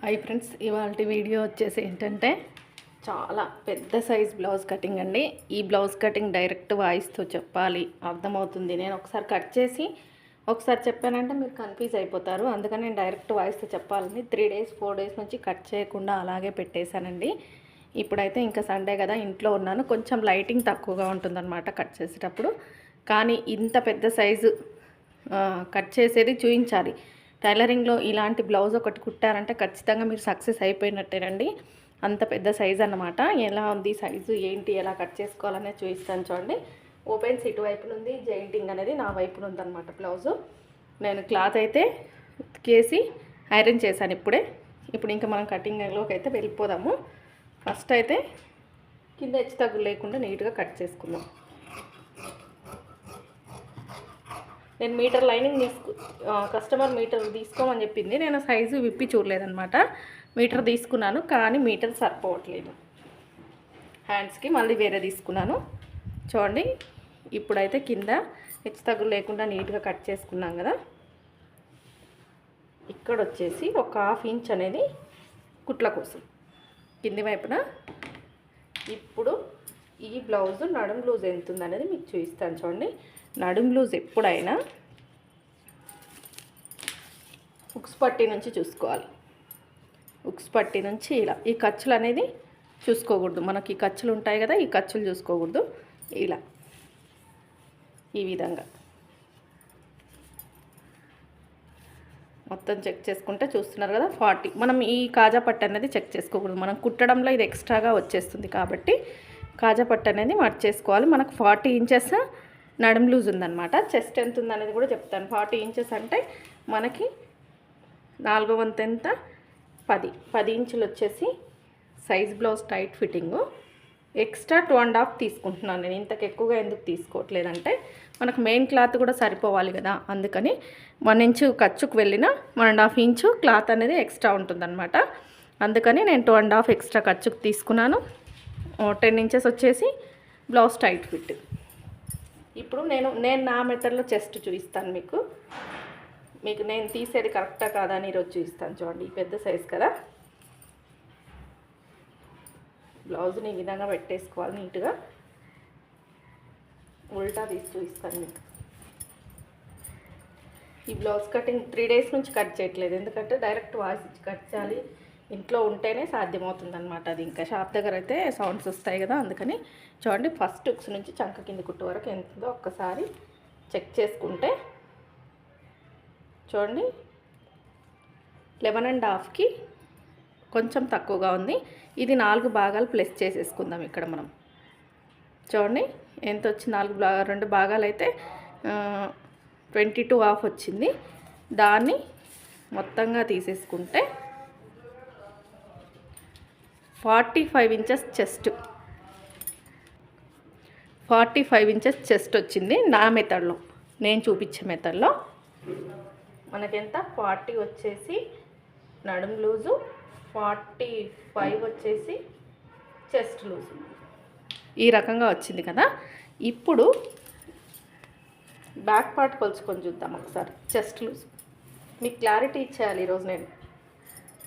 Hi friends ఇవాళ video వచ్చేసి ఏంటంటే చాలా పెద్ద సైజ్ బ్లౌజ్ కటింగ్ అండి. ఈ బ్లౌజ్ కటింగ్ డైరెక్ట్ వాయిస్తో చెప్పాలి. అర్థమవుతుంది. నేను ఒకసారి కట్ చేసి ఒకసారి చెప్పానంటే మీరు కన్ఫ్యూజ్ అయిపోతారు. అందుకని నేను డైరెక్ట్ వాయిస్తో చెప్పాలని త్రీ డేస్ ఫోర్ డేస్ నుంచి కట్ చేయకుండా అలాగే పెట్టేశానండి. ఇప్పుడైతే ఇంకా సండే కదా ఇంట్లో ఉన్నాను. కొంచెం లైటింగ్ తక్కువగా ఉంటుందన్నమాట కట్ చేసేటప్పుడు. కానీ ఇంత పెద్ద సైజు కట్ చేసేది చూపించాలి టైలరింగ్లో ఇలాంటి బ్లౌజ్ ఒకటి కుట్టారంటే ఖచ్చితంగా మీరు సక్సెస్ అయిపోయినట్టేనండి. అంత పెద్ద సైజ్ అన్నమాట. ఎలా ఉంది సైజు ఏంటి ఎలా కట్ చేసుకోవాలనేది చూపిస్తాను చూడండి. ఓపెన్స్ ఇటువైపు నుండి జైంటింగ్ అనేది నా వైపు ఉంది అనమాట బ్లౌజు. నేను క్లాత్ అయితే ఉతికేసి ఐరన్ చేశాను ఇప్పుడే. ఇప్పుడు ఇంకా మనం కటింగ్లోకి అయితే వెళ్ళిపోదాము. ఫస్ట్ అయితే కింద హెచ్చు తగ్గులు లేకుండా నీట్గా కట్ చేసుకుందాం. నేను మీటర్ లైనింగ్ తీసుకు కస్టమర్ మీటర్ తీసుకోమని చెప్పింది. నేను సైజు విప్పి చూడలేదనమాట మీటర్ తీసుకున్నాను కానీ మీటర్ సరిపోవట్లేదు. హ్యాండ్స్కి మళ్ళీ వేరే తీసుకున్నాను. చూడండి ఇప్పుడైతే కింద హెచ్చు తగ్గులు లేకుండా నీట్గా కట్ చేసుకున్నాం కదా. ఇక్కడ వచ్చేసి ఒక హాఫ్ ఇంచ్ అనేది కుట్ల కోసం. కింది వైపున. ఇప్పుడు ఈ బ్లౌజ్ నడుం లూజ్ ఎంత ఉందనేది మీకు చూపిస్తాను చూడండి. నడుం లూజ్ ఎప్పుడైనా ఉక్స్ పట్టి నుంచి చూసుకోవాలి. ఉక్స్ పట్టి నుంచి ఇలా ఈ ఖర్చులు అనేది చూసుకోకూడదు. మనకి ఈ ఖర్చులు ఉంటాయి కదా ఈ ఖర్చులు చూసుకోకూడదు. ఇలా ఈ విధంగా. మొత్తం చెక్ చేసుకుంటే చూస్తున్నారు కదా ఫార్టీ. మనం ఈ కాజా పట్టు అనేది చెక్ చేసుకోకూడదు. మనం కుట్టడంలో ఇది ఎక్స్ట్రాగా వచ్చేస్తుంది కాబట్టి కాజా పట్టు అనేది మార్చేసుకోవాలి. మనకు ఫార్టీ ఇంచెస్ నడుం లూజ్ ఉందన్నమాట. చెస్ట్ ఎంత ఉందనేది కూడా చెప్తాను. ఫార్టీ ఇంచెస్ అంటే మనకి నాలుగో వంతు ఎంత? పది. పది ఇంచులు వచ్చేసి size blouse tight fitting. Extra two and half తీసుకుంటున్నాను నేను. ఇంతకు ఎక్కువగా ఎందుకు తీసుకోవట్లేదంటే మనకు మెయిన్ క్లాత్ కూడా సరిపోవాలి కదా. అందుకని వన్ ఇంచు ఖర్చుకు వెళ్ళిన one and half inch cloth అనేది ఎక్స్ట్రా ఉంటుందన్నమాట. అందుకని నేను టూ అండ్ హాఫ్ ఎక్స్ట్రా ఖర్చుకు తీసుకున్నాను. టెన్ ఇంచెస్ వచ్చేసి బ్లౌజ్ టైట్ ఫిట్. ఇప్పుడు నేను నేను నా మెథడ్లో చెస్ట్ చూపిస్తాను మీకు. మీకు నేను తీసేది కరెక్టా కాదా అని ఈరోజు చూపిస్తాను చూడండి పెద్ద సైజ్ కదా. బ్లౌజ్ని ఈ విధంగా పెట్టేసుకోవాలి నీట్గా. ఉల్టా తీసి చూపిస్తాను మీకు. ఈ బ్లౌజ్ కటింగ్ త్రీ డేస్ నుంచి కట్ చేయట్లేదు ఎందుకంటే డైరెక్ట్ వాయిస్ ఇచ్చి కట్ చేయాలి. ఇంట్లో ఉంటేనే సాధ్యమవుతుంది అనమాట అది. ఇంకా షాప్ దగ్గర అయితే సౌండ్స్ వస్తాయి కదా అందుకని చూడండి ఫస్ట్ ఉక్స్ నుంచి చంక కింది కుట్టు వరకు ఎంత ఉందో ఒక్కసారి చెక్ చేసుకుంటే చూడండి లెవెన్ అండ్ హాఫ్కి కొంచెం తక్కువగా ఉంది. ఇది నాలుగు భాగాలు ప్లస్ చేసేసుకుందాం ఇక్కడ మనం. చూడండి ఎంత వచ్చి నాలుగు రెండు భాగాలు అయితే ట్వంటీ టూ హాఫ్ వచ్చింది. దాన్ని మొత్తంగా తీసేసుకుంటే forty five inches chest. Forty five inches chest వచ్చింది నా మెథడ్లో. నేను చూపించే మెథడ్లో. మనకెంత? ఫార్టీ వచ్చేసి నడుం లూజు ఫార్టీ ఫైవ్ వచ్చేసి చెస్ట్ లూజు. ఈ రకంగా వచ్చింది కదా? ఇప్పుడు బ్యాక్ పార్ట్ కొలుచుకొని చూద్దాం ఒకసారి. Chest loose. మీకు క్లారిటీ ఇచ్చేయాలి ఈరోజు నేను.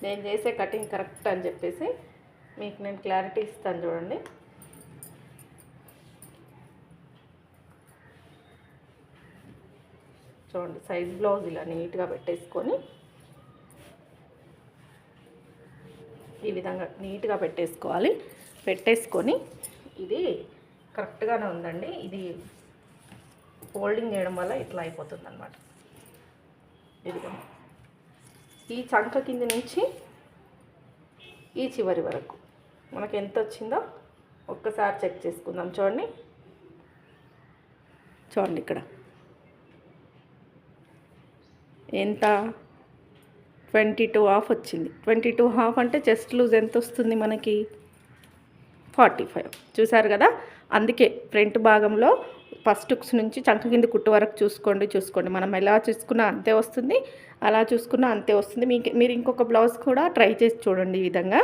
నేను చేసే కటింగ్ కరెక్ట్ అని చెప్పేసి. మీకు నేను క్లారిటీ ఇస్తాను చూడండి. చూడండి సైజ్ బ్లౌజ్ ఇలా నీట్గా పెట్టేసుకొని ఈ విధంగా నీట్గా పెట్టేసుకోవాలి. పెట్టేసుకొని ఇది కరెక్ట్గానే ఉందండి. ఇది ఫోల్డింగ్ చేయడం వల్ల ఇట్లా అయిపోతుంది అనమాట ఇదిగో. ఈ చంక కింద నుంచి ఈ చివరి వరకు. మనకు ఎంత వచ్చిందో ఒక్కసారి చెక్ చేసుకుందాం. చూడండి. చూడండి ఇక్కడ. ఎంత? ట్వంటీ టూ హాఫ్ వచ్చింది. ట్వంటీ టూ హాఫ్ అంటే చెస్ట్ లూజ్ ఎంత వస్తుంది మనకి? Forty five. చూసారు కదా? అందుకే ఫ్రంట్ భాగంలో ఫస్ట్ ఉక్స్ నుంచి చంక కింద కుట్టు వరకు చూసుకోండి చూసుకోండి. మనం ఎలా చూసుకున్నా అంతే వస్తుంది అలా చూసుకున్నా అంతే వస్తుంది. మీకు మీరు ఇంకొక బ్లౌజ్ కూడా ట్రై చేసి చూడండి ఈ విధంగా.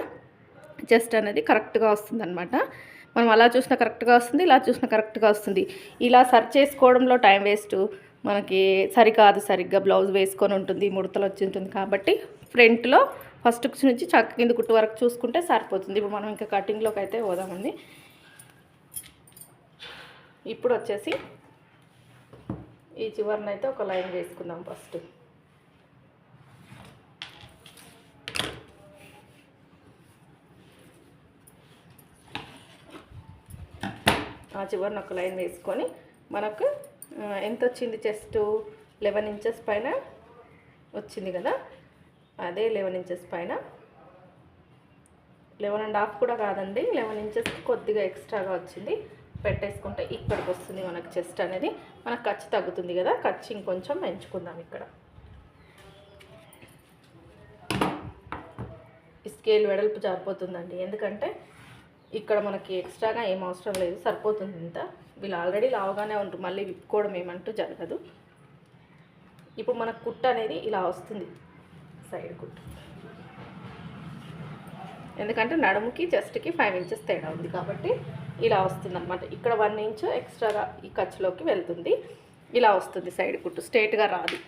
చెస్ట్ అనేది కరెక్ట్గా వస్తుంది అనమాట మనం అలా చూసినా కరెక్ట్గా వస్తుంది ఇలా చూసినా కరెక్ట్గా వస్తుంది. ఇలా సర్చ్ చేసుకోవడంలో టైం వేస్ట్. మనకి సరికాదు సరిగ్గా బ్లౌజ్ వేసుకొని ఉంటుంది ముడతలు వచ్చి ఉంటుంది కాబట్టి ఫ్రంట్లో ఫస్ట్ నుంచి చక్క కింద కుట్టు వరకు చూసుకుంటే సరిపోతుంది. ఇప్పుడు మనం ఇంకా కటింగ్లోకి అయితే పోదామండి. ఇప్పుడు వచ్చేసి ఈ చివరినైతే ఒక లైన్ వేసుకుందాం ఫస్ట్. ఆ చివరిని ఒక లైన్ వేసుకొని మనకు ఎంత వచ్చింది చెస్ట్ లెవెన్ ఇంచెస్ పైన వచ్చింది కదా? అదే లెవెన్ ఇంచెస్ పైన. లెవెన్ అండ్ హాఫ్ కూడా కాదండి లెవెన్ ఇంచెస్ కొద్దిగా ఎక్స్ట్రాగా వచ్చింది. పెట్టేసుకుంటే ఇక్కడికి వస్తుంది మనకు చెస్ట్ అనేది. మనకు ఖర్చు తగ్గుతుంది కదా? ఖర్చు ఇంకొంచెం పెంచుకుందాం ఇక్కడ. ఈ స్కేల్ వెడల్పు జారిపోతుందండి. ఎందుకంటే ఇక్కడ మనకి ఎక్స్ట్రాగా ఏం అవసరం లేదు సరిపోతుంది ఇంత వీళ్ళు ఆల్రెడీ లావుగానే ఉంటారు మళ్ళీ విప్పుకోవడం ఏమంటూ జరగదు. ఇప్పుడు మనకు కుట్ట అనేది ఇలా వస్తుంది సైడ్ కుట్టు. ఎందుకంటే నడుముకి చెస్ట్కి ఫైవ్ ఇంచెస్ తేడా ఉంది కాబట్టి ఇలా వస్తుంది అనమాట ఇక్కడ వన్ ఇంచ్ ఎక్స్ట్రాగా ఈ ఖర్చులోకి వెళ్తుంది ఇలా వస్తుంది సైడ్ కుట్టు. స్ట్రేట్గా రాదు.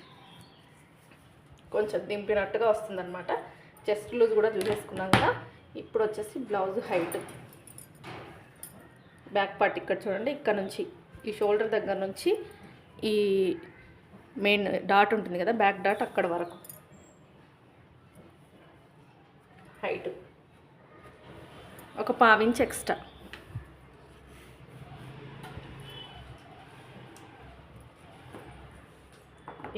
కొంచెం దింపినట్టుగా వస్తుంది అనమాట చెస్ట్ లూజ్ కూడా చూసేసుకున్నాం కదా ఇప్పుడు వచ్చేసి బ్లౌజ్ హైట్ బ్యాక్ పార్ట్ ఇక్కడ చూడండి ఇక్కడ నుంచి ఈ షోల్డర్ దగ్గర నుంచి ఈ మెయిన్ డాట్ ఉంటుంది కదా బ్యాక్ డాట్ అక్కడ వరకు. హైట్ ఒక పావించ్ ఎక్స్ట్రా.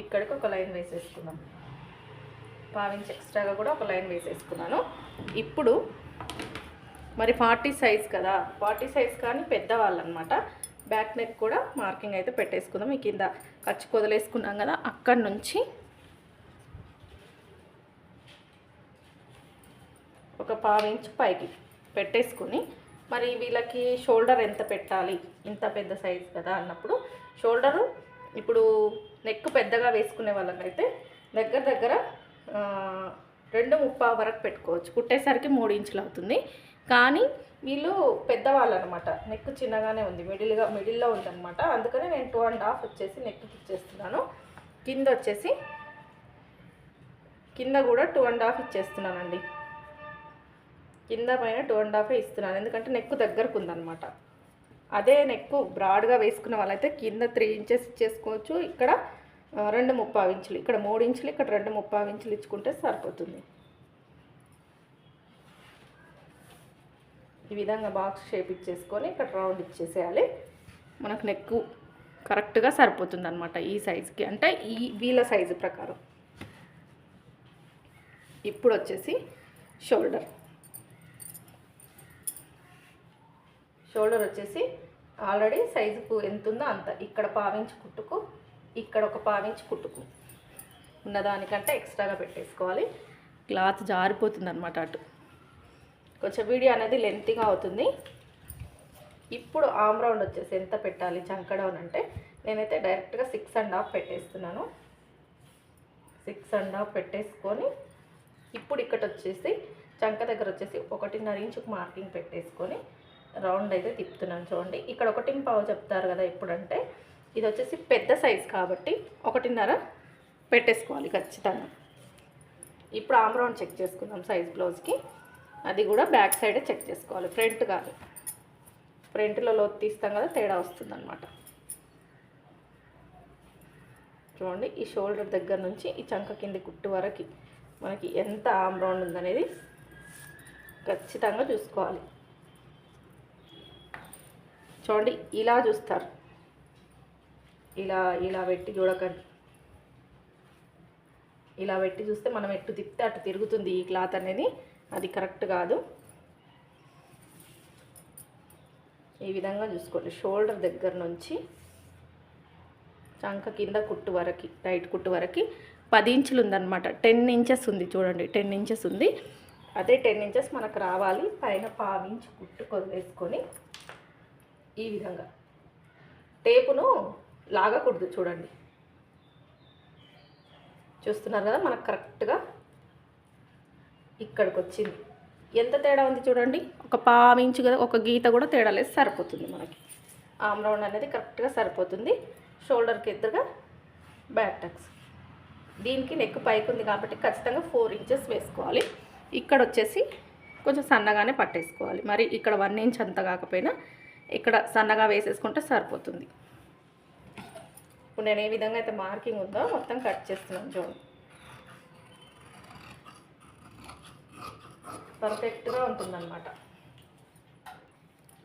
ఇక్కడికి ఒక లైన్ వేసేసుకున్నాం పావించ్ ఎక్స్ట్రాగా కూడా ఒక లైన్ వేసేసుకున్నాను. ఇప్పుడు మరి ఫార్టీ సైజ్ కదా? ఫార్టీ సైజ్ కానీ పెద్దవాళ్ళు అనమాట బ్యాక్ నెక్ కూడా మార్కింగ్ అయితే పెట్టేసుకుందాం. ఈ కింద ఖర్చు కొదలేసుకున్నాం కదా అక్కడి నుంచి ఒక పావు పైకి పెట్టేసుకుని మరి వీళ్ళకి షోల్డర్ ఎంత పెట్టాలి? ఇంత పెద్ద సైజ్ కదా అన్నప్పుడు షోల్డరు ఇప్పుడు నెక్ పెద్దగా వేసుకునే వాళ్ళకైతే దగ్గర దగ్గర రెండు ముప్పా వరకు పెట్టుకోవచ్చు. కుట్టేసరికి మూడు ఇంచులు అవుతుంది. కానీ వీళ్ళు పెద్దవాళ్ళు అనమాట నెక్ చిన్నగానే ఉంది. మిడిల్గా మిడిల్లో ఉందన్నమాట. అందుకని నేను టూ అండ్ హాఫ్ వచ్చేసి నెక్ ఇచ్చేస్తున్నాను. కింద వచ్చేసి కింద కూడా టూ అండ్ హాఫ్ ఇచ్చేస్తున్నానండి. కింద పైన టూ అండ్ హాఫే ఇస్తున్నాను. ఎందుకంటే నెక్ దగ్గరకు ఉందనమాట అదే నెక్ బ్రాడ్గా వేసుకున్న వాళ్ళైతే కింద త్రీ ఇంచెస్ ఇచ్చేసుకోవచ్చు. ఇక్కడ రెండు ముప్పావు ఇంచులు ఇక్కడ మూడు ఇంచులు ఇక్కడ రెండు ముప్పావు ఇంచులు ఇచ్చుకుంటే సరిపోతుంది. ఈ విధంగా బాక్స్ షేప్ ఇచ్చేసుకొని ఇక్కడ రౌండ్ ఇచ్చేసేయాలి. మనకు నెక్ కరెక్ట్గా సరిపోతుంది అనమాట ఈ సైజుకి అంటే ఈ వీళ్ళ సైజు ప్రకారం. ఇప్పుడు వచ్చేసి షోల్డర్ షోల్డర్ వచ్చేసి ఆల్రెడీ సైజుకు ఎంత ఉందో అంత. ఇక్కడ పావించి కుట్టుకు ఇక్కడ ఒక పావించి కుట్టుకు. ఉన్నదానికంటే ఎక్స్ట్రాగా పెట్టేసుకోవాలి. క్లాత్ జారిపోతుంది అనమాట అటు. కొంచెం వీడియో అనేది లెంతీగా అవుతుంది. ఇప్పుడు ఆమ్ రౌండ్ వచ్చేసి ఎంత పెట్టాలి? చంక డౌన్ అంటే నేనైతే డైరెక్ట్గా సిక్స్ అండ్ హాఫ్ పెట్టేస్తున్నాను. సిక్స్ అండ్ హాఫ్ పెట్టేసుకొని ఇప్పుడు ఇక్కడ వచ్చేసి చంక దగ్గర వచ్చేసి ఒకటిన్నర ఇంచుకు మార్కింగ్ పెట్టేసుకొని రౌండ్ అయితే తిప్పుతున్నాను చూడండి. ఇక్కడ ఒకటి పావు చెప్తారు కదా ఎప్పుడంటే ఇది వచ్చేసి పెద్ద సైజ్ కాబట్టి ఒకటిన్నర పెట్టేసుకోవాలి ఖచ్చితంగా. ఇప్పుడు ఆమ్ రౌండ్ చెక్ చేసుకుందాం సైజ్ బ్లౌజ్కి. అది కూడా బ్యాక్ సైడే చెక్ చేసుకోవాలి. ఫ్రంట్ కాదు ఫ్రంట్లో లోతు తీస్తాం కదా తేడా వస్తుందన్నమాట. చూడండి ఈ షోల్డర్ దగ్గర నుంచి ఈ చంక కింది కుట్టు వరకు మనకి ఎంత ఆమ్ రౌండ్ ఉందనేది ఖచ్చితంగా చూసుకోవాలి. చూడండి ఇలా చూస్తారు. ఇలా ఇలా పెట్టి చూడకండి. ఇలా పెట్టి చూస్తే మనం ఎటు తిప్పితే అటు తిరుగుతుంది ఈ క్లాత్ అనేది. అది కరెక్ట్ కాదు. ఈ విధంగా చూసుకోండి. షోల్డర్ దగ్గర నుంచి చంక కింద కుట్టు వరకు టైట్ కుట్టు వరకు పది ఇంచులు ఉందన్నమాట. టెన్ ఇంచెస్ ఉంది చూడండి. టెన్ ఇంచెస్ ఉంది. అదే టెన్ ఇంచెస్ మనకు రావాలి. పైన పావు ఇంచు కుట్టు వేసుకొని ఈ విధంగా. టేపును లాగకూడదు చూడండి. చూస్తున్నారు కదా? మనకు కరెక్ట్గా ఇక్కడికి వచ్చింది ఎంత తేడా ఉంది చూడండి. ఒక పావించు కదా ఒక గీత కూడా తేడా లేదు సరిపోతుంది మనకి. ఆమ్ రౌండ్ అనేది కరెక్ట్గా సరిపోతుంది. షోల్డర్కి ఎదురుగా బ్యాక్ టక్స్. దీనికి నెక్ పైకి ఉంది కాబట్టి ఖచ్చితంగా ఫోర్ ఇంచెస్ వేసుకోవాలి. ఇక్కడ వచ్చేసి కొంచెం సన్నగానే పట్టేసుకోవాలి. మరి ఇక్కడ వన్ ఇంచ్ అంత కాకపోయినా ఇక్కడ సన్నగా వేసేసుకుంటే సరిపోతుంది. ఇప్పుడు నేను ఏ విధంగా అయితే మార్కింగ్ ఉందో మొత్తం కట్ చేస్తున్నాను చూడండి. పర్ఫెక్ట్గా ఉంటుందన్నమాట.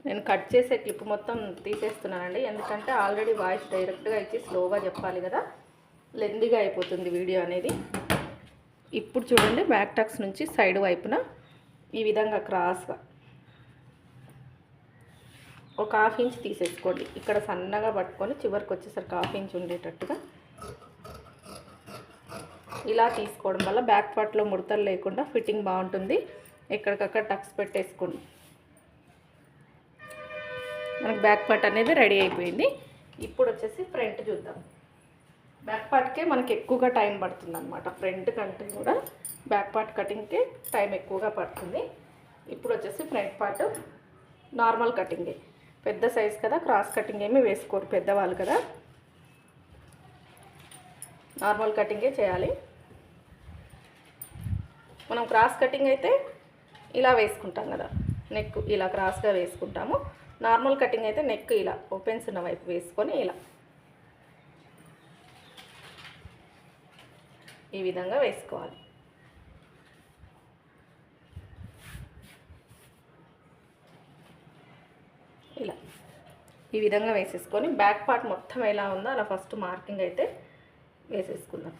నేను కట్ చేసే క్లిప్ మొత్తం తీసేస్తున్నానండి. ఎందుకంటే ఆల్రెడీ వాయిస్ డైరెక్ట్గా ఇచ్చి స్లోగా చెప్పాలి కదా. లెందీగా అయిపోతుంది వీడియో అనేది. ఇప్పుడు చూడండి బ్యాక్ టాక్స్ నుంచి సైడ్ వైపున ఈ విధంగా క్రాస్గా. ఒక హాఫ్ ఇంచ్ తీసేసుకోండి. ఇక్కడ సన్నగా పట్టుకొని చివరికి వచ్చేసరికి హాఫ్ ఇంచ్ ఉండేటట్టుగా. ఇలా తీసుకోవడం వల్ల బ్యాక్ పార్ట్లో ముడతలు లేకుండా ఫిట్టింగ్ బాగుంటుంది. ఎక్కడికక్కడ టక్స్ పెట్టేసుకోండి మనకు బ్యాక్ పార్ట్ అనేది రెడీ అయిపోయింది. ఇప్పుడు వచ్చేసి ఫ్రంట్ చూద్దాం. బ్యాక్ పార్ట్కే మనకి ఎక్కువగా టైం పడుతుంది అనమాట ఫ్రంట్ కంటే కూడా బ్యాక్ పార్ట్ కటింగ్కే టైం ఎక్కువగా పడుతుంది. ఇప్పుడు వచ్చేసి ఫ్రంట్ పార్ట్ నార్మల్ కటింగే. పెద్ద సైజ్ కదా క్రాస్ కటింగ్ ఏమి వేసుకోరు పెద్దవాళ్ళు కదా. నార్మల్ కటింగే చేయాలి. మనం క్రాస్ కటింగ్ అయితే ఇలా వేసుకుంటాం కదా. నెక్ ఇలా క్రాస్గా వేసుకుంటాము. నార్మల్ కటింగ్ అయితే నెక్ ఇలా ఓపెన్స్ ఉన్న వైపు వేసుకొని ఇలా. ఈ విధంగా వేసుకోవాలి. ఇలా. ఈ విధంగా వేసేసుకొని బ్యాక్ పార్ట్ మొత్తం ఎలా ఉందో అలా ఫస్ట్ మార్కింగ్ అయితే వేసేసుకుందాం.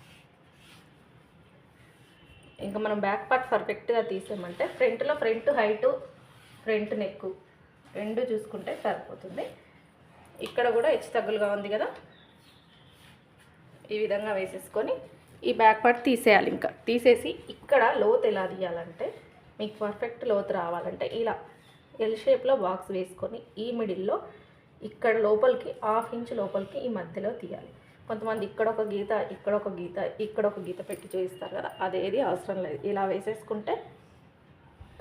ఇంకా మనం బ్యాక్ పార్ట్ పర్ఫెక్ట్గా తీసామంటే ఫ్రంట్లో ఫ్రంట్ హైటు ఫ్రంట్ నెక్ రెండు చూసుకుంటే సరిపోతుంది. ఇక్కడ కూడా హెచ్చు తగ్గులుగా ఉంది కదా? ఈ విధంగా వేసేసుకొని ఈ బ్యాక్ పార్ట్ తీసేయాలి ఇంకా. తీసేసి ఇక్కడ లోతు ఎలా తీయాలంటే మీకు పర్ఫెక్ట్ లోతు రావాలంటే ఇలా ఎల్ షేప్లో బాక్స్ వేసుకొని ఈ మిడిల్లో ఇక్కడ లోపలికి హాఫ్ ఇంచ్ లోపలికి ఈ మధ్యలో తీయాలి. కొంతమంది ఇక్కడ ఒక గీత ఇక్కడ ఒక గీత ఇక్కడ ఒక గీత పెట్టి చూపిస్తారు కదా. అదేది అవసరం లేదు. ఇలా వేసేసుకుంటే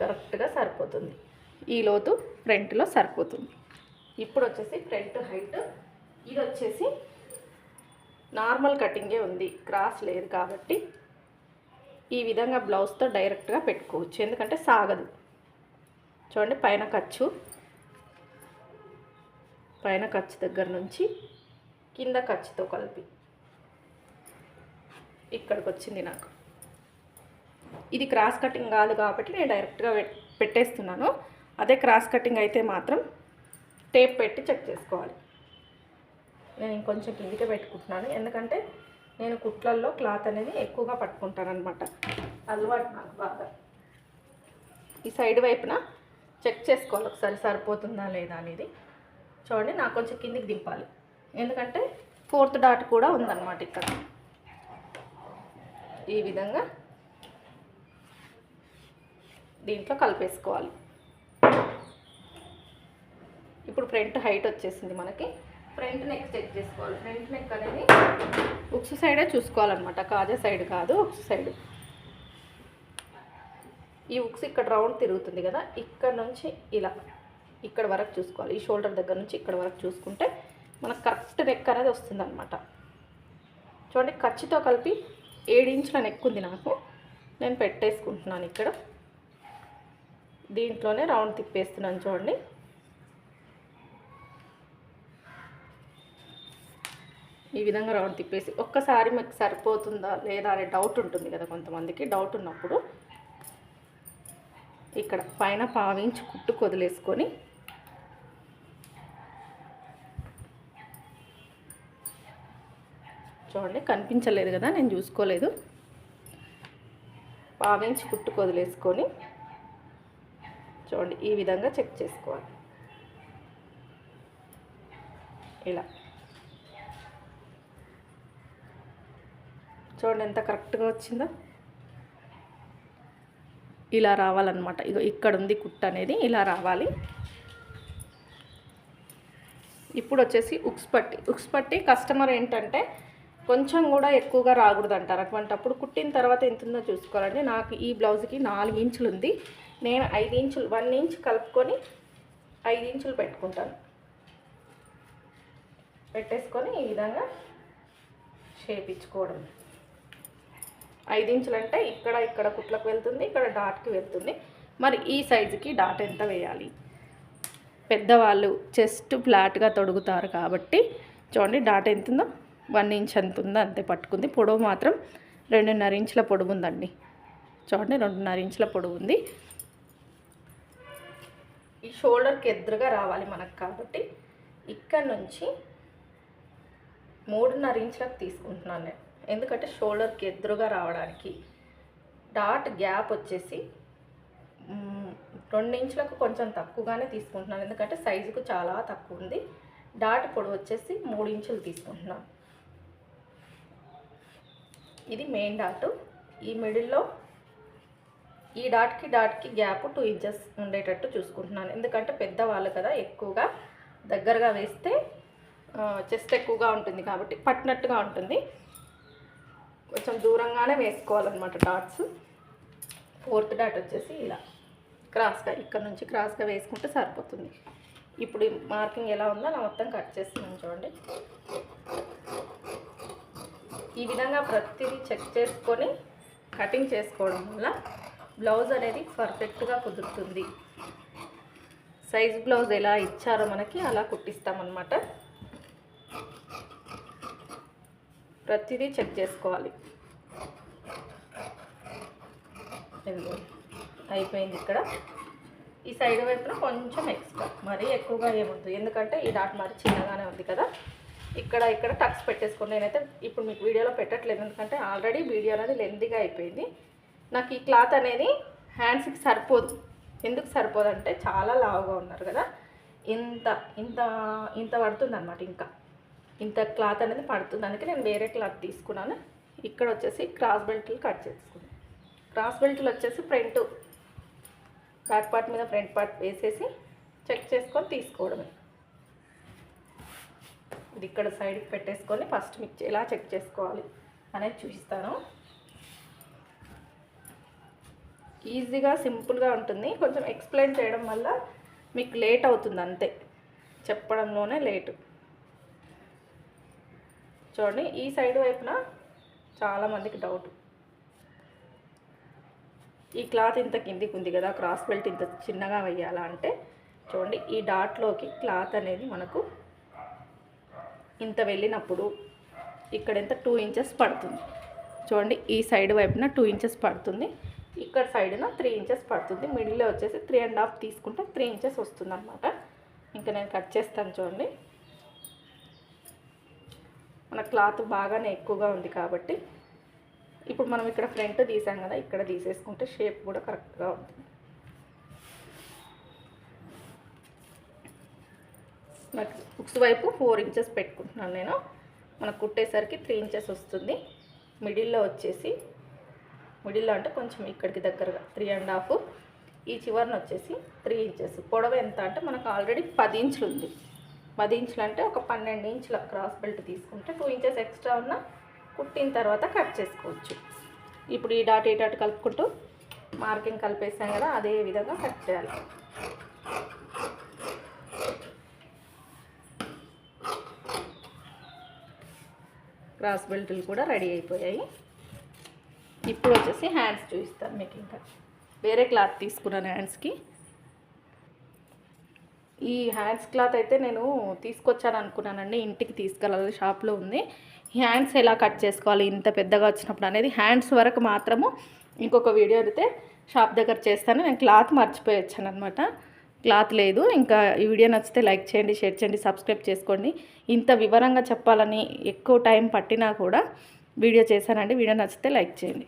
కరెక్ట్గా సరిపోతుంది. ఈ లోతు ఫ్రంట్లో సరిపోతుంది. ఇప్పుడు వచ్చేసి ఫ్రంట్ హైట్ ఇది వచ్చేసి నార్మల్ కటింగే ఉంది. క్రాస్ లేదు కాబట్టి ఈ విధంగా బ్లౌజ్తో డైరెక్ట్గా పెట్టుకోవచ్చు. ఎందుకంటే సాగదు. చూడండి పైన ఖర్చు. పైన ఖర్చు దగ్గర నుంచి కింద ఖర్చుతో కలిపి. ఇక్కడికి వచ్చింది నాకు. ఇది క్రాస్ కటింగ్ కాదు కాబట్టి నేను డైరెక్ట్గా పెట్టేస్తున్నాను. అదే క్రాస్ కటింగ్ అయితే మాత్రం టేప్ పెట్టి చెక్ చేసుకోవాలి. నేను ఇంకొంచెం కిందికే పెట్టుకుంటున్నాను. ఎందుకంటే నేను కుట్లల్లో క్లాత్ అనేది ఎక్కువగా పట్టుకుంటాను అనమాట అలవాటు నాకు బాగా. ఈ సైడ్ వైపున చెక్ చేసుకోవాలి. ఒకసారి సరిపోతుందా లేదా అనేది. చూడండి నాకు కొంచెం కిందికి దింపాలి. ఎందుకంటే ఫోర్త్ డాట్ కూడా ఉందన్నమాట ఇక్కడ. ఈ విధంగా దీంట్లో కలిపేసుకోవాలి. ఇప్పుడు ఫ్రంట్ హైట్ వచ్చేసింది మనకి. ఫ్రంట్ నెక్ చెక్ చేసుకోవాలి. ఫ్రంట్ నెక్ అనేది ఉక్స్ సైడే చూసుకోవాలన్నమాట. కాజా సైడ్ కాదు ఉక్స్ సైడ్. ఈ ఉక్స్ ఇక్కడ రౌండ్ తిరుగుతుంది కదా ఇక్కడ నుంచి ఇలా ఇక్కడ వరకు చూసుకోవాలి. ఈ షోల్డర్ దగ్గర నుంచి ఇక్కడ వరకు చూసుకుంటే మనకు కరెక్ట్ నెక్ అనేది వస్తుందనమాట చూడండి ఖర్చుతో కలిపి ఏడు ఇంచుల నెక్. ఉంది నాకు నేను పెట్టేసుకుంటున్నాను ఇక్కడ. దీంట్లోనే రౌండ్ తిప్పేస్తున్నాను చూడండి. ఈ విధంగా రౌండ్ తిప్పేసి ఒక్కసారి మీకు సరిపోతుందా లేదా అనే డౌట్ ఉంటుంది కదా కొంతమందికి డౌట్ ఉన్నప్పుడు. ఇక్కడ పైన పావించి కుట్టు కొదిలేసుకొని చూడండి కనిపించలేదు కదా నేను చూసుకోలేదు. పావించి కుట్టు వదిలేసుకొని చూడండి ఈ విధంగా చెక్ చేసుకోవాలి. ఇలా. చూడండి ఎంత కరెక్ట్గా వచ్చిందో. ఇలా రావాలన్నమాట. ఇగో ఇక్కడ ఉంది కుట్ట అనేది ఇలా రావాలి. ఇప్పుడు వచ్చేసి ఉక్స్ పట్టి. ఉక్స్ పట్టి కస్టమర్ ఏంటంటే కొంచెం కూడా ఎక్కువగా రాకూడదు అంటారు అటువంటప్పుడు కుట్టిన తర్వాత ఎంత ఉందో చూసుకోవాలండి. నాకు ఈ బ్లౌజ్కి నాలుగు ఇంచులు ఉంది. నేను ఐదు ఇంచులు వన్ ఇంచ్ కలుపుకొని ఐదు ఇంచులు పెట్టుకుంటాను. పెట్టేసుకొని ఈ విధంగా షేప్ ఇచ్చుకోవడం ఐదు ఇంచులు అంటే ఇక్కడ ఇక్కడ కుట్లకు వెళ్తుంది ఇక్కడ డాట్కి వెళ్తుంది. మరి ఈ సైజుకి డాట్ ఎంత వేయాలి? పెద్దవాళ్ళు చెస్ట్ ఫ్లాట్గా తొడుగుతారు కాబట్టి చూడండి డాట్ ఎంత ఉందో వన్ ఇంచ్ ఎంత ఉందో అంతే పట్టుకుంది. పొడవు మాత్రం రెండున్నర ఇంచుల పొడవు ఉందండి. చూడండి రెండున్నర ఇంచుల పొడవు ఉంది. ఈ షోల్డర్కి ఎదురుగా రావాలి మనకు కాబట్టి ఇక్కడ నుంచి మూడున్నర ఇంచులకు తీసుకుంటున్నాను నేను. ఎందుకంటే షోల్డర్కి ఎదురుగా రావడానికి డాట్ గ్యాప్ వచ్చేసి రెండు ఇంచులకు కొంచెం తక్కువగానే తీసుకుంటున్నాను. ఎందుకంటే సైజుకు చాలా తక్కువ ఉంది. డాట్ పొడవు వచ్చేసి మూడు ఇంచులు తీసుకుంటున్నాను. ఇది మెయిన్ డాట్ ఈ మిడిల్లో ఈ డాట్కి డాట్కి గ్యాప్ టూ ఇంచెస్ ఉండేటట్టు చూసుకుంటున్నాను. ఎందుకంటే పెద్దవాళ్ళు కదా ఎక్కువగా దగ్గరగా వేస్తే చెస్ట్ ఎక్కువగా ఉంటుంది కాబట్టి పట్టినట్టుగా ఉంటుంది. కొంచెం దూరంగానే వేసుకోవాలన్నమాట డాట్స్ ఫోర్త్ డాట్ వచ్చేసి ఇలా. క్రాస్గా ఇక్కడ నుంచి క్రాస్గా వేసుకుంటే సరిపోతుంది. ఇప్పుడు మార్కింగ్ ఎలా ఉందో నా మొత్తం కట్ చేస్తున్నాను చూడండి. ఈ విధంగా ప్రతిదీ చెక్ చేసుకొని కటింగ్ చేసుకోవడం వల్ల బ్లౌజ్ అనేది పర్ఫెక్ట్గా కుదురుతుంది. సైజ్ బ్లౌజ్ ఎలా ఇచ్చారో మనకి అలా కుట్టిస్తామన్నమాట. ప్రతిదీ చెక్ చేసుకోవాలి. అయిపోయింది ఇక్కడ. ఈ సైడ్ వైపున కొంచెం ఎక్స్ట్రా మరీ ఎక్కువగా ఏముంది ఎందుకంటే ఈ డాట్ మరి చిన్నగానే ఉంది కదా. ఇక్కడ ఇక్కడ టక్స్ పెట్టేసుకోండి. నేనైతే ఇప్పుడు మీకు వీడియోలో పెట్టట్లేదు. ఎందుకంటే ఆల్రెడీ వీడియో అనేది లెందీగా అయిపోయింది. నాకు ఈ క్లాత్ అనేది హ్యాండ్స్కి సరిపోదు. ఎందుకు సరిపోదు అంటే చాలా లావుగా ఉన్నారు కదా. ఇంత ఇంత ఇంత పడుతుంది అనమాట ఇంకా. ఇంత క్లాత్ అనేది పడుతుంది. అందుకే నేను వేరే క్లాత్ తీసుకున్నాను. ఇక్కడ వచ్చేసి క్రాస్ బెల్ట్లు కట్ చేసుకున్నాను క్రాస్ బెల్ట్లు వచ్చేసి ఫ్రంట్ బ్యాక్ పార్ట్ మీద ఫ్రంట్ పార్ట్ వేసేసి చెక్ చేసుకొని తీసుకోవడమే. ఇది ఇక్కడ సైడ్కి పెట్టేసుకొని ఫస్ట్ మీకు ఎలా చెక్ చేసుకోవాలి అనేది చూపిస్తాను. ఈజీగా సింపుల్గా ఉంటుంది. కొంచెం ఎక్స్ప్లెయిన్ చేయడం వల్ల మీకు లేట్ అవుతుంది అంతే. చెప్పడంలోనే లేటు. చూడండి ఈ సైడ్ వైపున చాలామందికి డౌట్ ఈ క్లాత్ ఇంత కిందికి ఉంది కదా క్రాస్ బెల్ట్ ఇంత చిన్నగా వేయాలా అంటే చూడండి ఈ డాట్లోకి క్లాత్ అనేది మనకు ఇంత వెళ్ళినప్పుడు ఇక్కడ ఎంత టూ ఇంచెస్ పడుతుంది. చూడండి ఈ సైడ్ వైపున టూ ఇంచెస్ పడుతుంది. ఇక్కడ సైడ్న త్రీ ఇంచెస్ పడుతుంది. మిడిల్లో వచ్చేసి త్రీ అండ్ హాఫ్ తీసుకుంటే త్రీ ఇంచెస్ వస్తుంది అనమాట ఇంకా నేను కట్ చేస్తాను చూడండి. మన క్లాత్ బాగానే ఎక్కువగా ఉంది కాబట్టి ఇప్పుడు మనం ఇక్కడ ఫ్రంట్ తీసాం కదా ఇక్కడ తీసేసుకుంటే షేప్ కూడా కరెక్ట్గా ఉంటుంది. నాకు బుక్స్ వైపు ఫోర్ ఇంచెస్ పెట్టుకుంటున్నాను నేను. మనకు కుట్టేసరికి త్రీ ఇంచెస్ వస్తుంది. మిడిల్లో వచ్చేసి మిడిల్లో అంటే కొంచెం ఇక్కడికి దగ్గరగా త్రీ అండ్ హాఫ్. ఈ చివరిని వచ్చేసి త్రీ ఇంచెస్. పొడవు ఎంత అంటే మనకు ఆల్రెడీ పది ఇంచులు ఉంది. పది ఇంచులు అంటే ఒక పన్నెండు ఇంచుల క్రాస్ బెల్ట్ తీసుకుంటే టూ ఇంచెస్ ఎక్స్ట్రా ఉన్న కుట్టిన తర్వాత కట్ చేసుకోవచ్చు. ఇప్పుడు ఈ డాట్ ఈ డాట్ కలుపుకుంటూ మార్కింగ్ కలిపేసాం కదా అదే విధంగా కట్ చేయాలి. క్రాస్ బెల్టులు కూడా రెడీ అయిపోయాయి. ఇప్పుడు వచ్చేసి హ్యాండ్స్ చూపిస్తాను మీకు ఇంకా. వేరే క్లాత్ తీసుకున్నాను హ్యాండ్స్కి. ఈ హ్యాండ్స్ క్లాత్ అయితే నేను తీసుకొచ్చాను అనుకున్నానండి ఇంటికి తీసుకెళ్ళాలి షాప్లో ఉంది. హ్యాండ్స్ ఎలా కట్ చేసుకోవాలి ఇంత పెద్దగా వచ్చినప్పుడు అనేది హ్యాండ్స్ వరకు మాత్రము ఇంకొక వీడియో అయితే షాప్ దగ్గర చేస్తాను. నేను క్లాత్ మర్చిపోయి వచ్చాను అనమాట క్లాత్ లేదు. ఇంకా ఈ వీడియో నచ్చితే లైక్ చేయండి షేర్ చేయండి సబ్స్క్రైబ్ చేసుకోండి. ఇంత వివరంగా చెప్పాలని ఎక్కువ టైం పట్టినా కూడా వీడియో చేశానండి. వీడియో నచ్చితే లైక్ చేయండి.